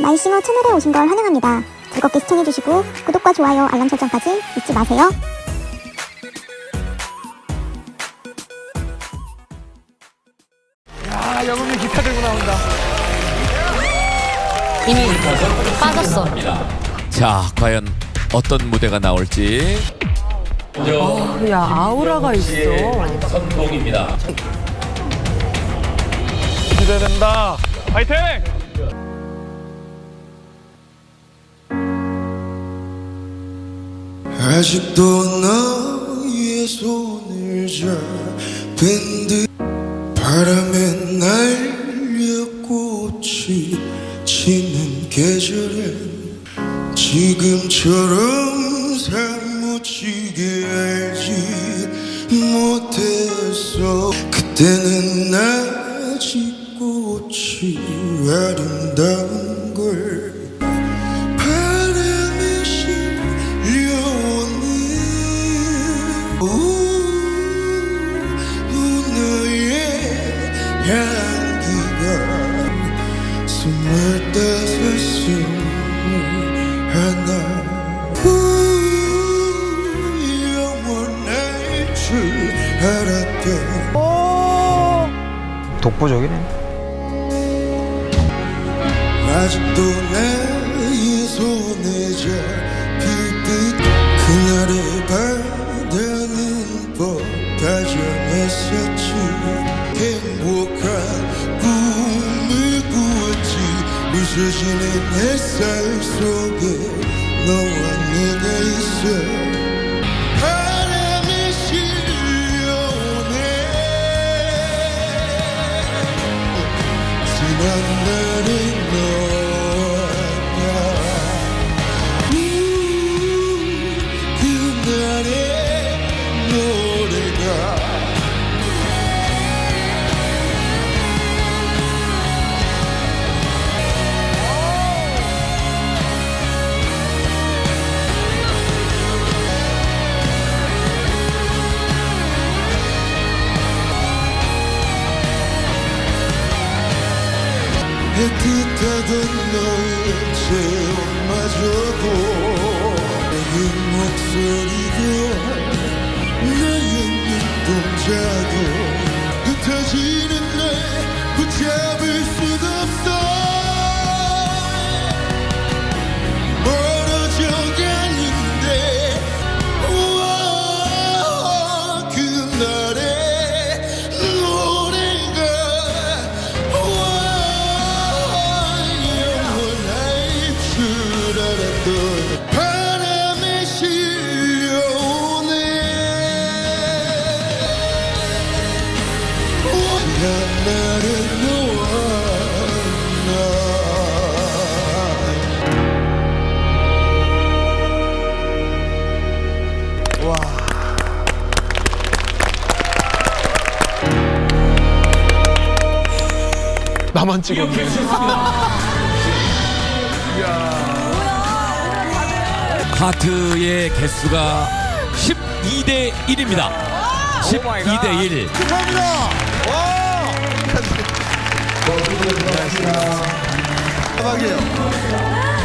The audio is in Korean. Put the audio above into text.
마이싱어 채널에 오신 걸 환영합니다. 즐겁게 시청해주시고 구독과 좋아요, 알람 설정까지 잊지 마세요. 아, 영웅이 기타 들고 나온다. 이미 빠졌어. 자, 과연 어떤 무대가 나올지 야 아우라가 있어. 선곡입니다. 기대된다. 파이팅! 아직도 너의 손을 잡은 듯 바람에 날려 꽃이 지는 계절엔 지금처럼 사무치게 알지 못했어. 그때는 아직 꽃이 아름다운 독보적이네. 아직도 나의 손에 잡힐 듯 그날의 바다는 뻗 Düşecinin eser sobe No one needed 애틋하던 너의 체온마저도 내게 목소리가 나의 눈동자도 나 나만 찍었네. 하트의 개수가 12대 1입니다. 12대 1. 축하합니다. 와! 대박이에요.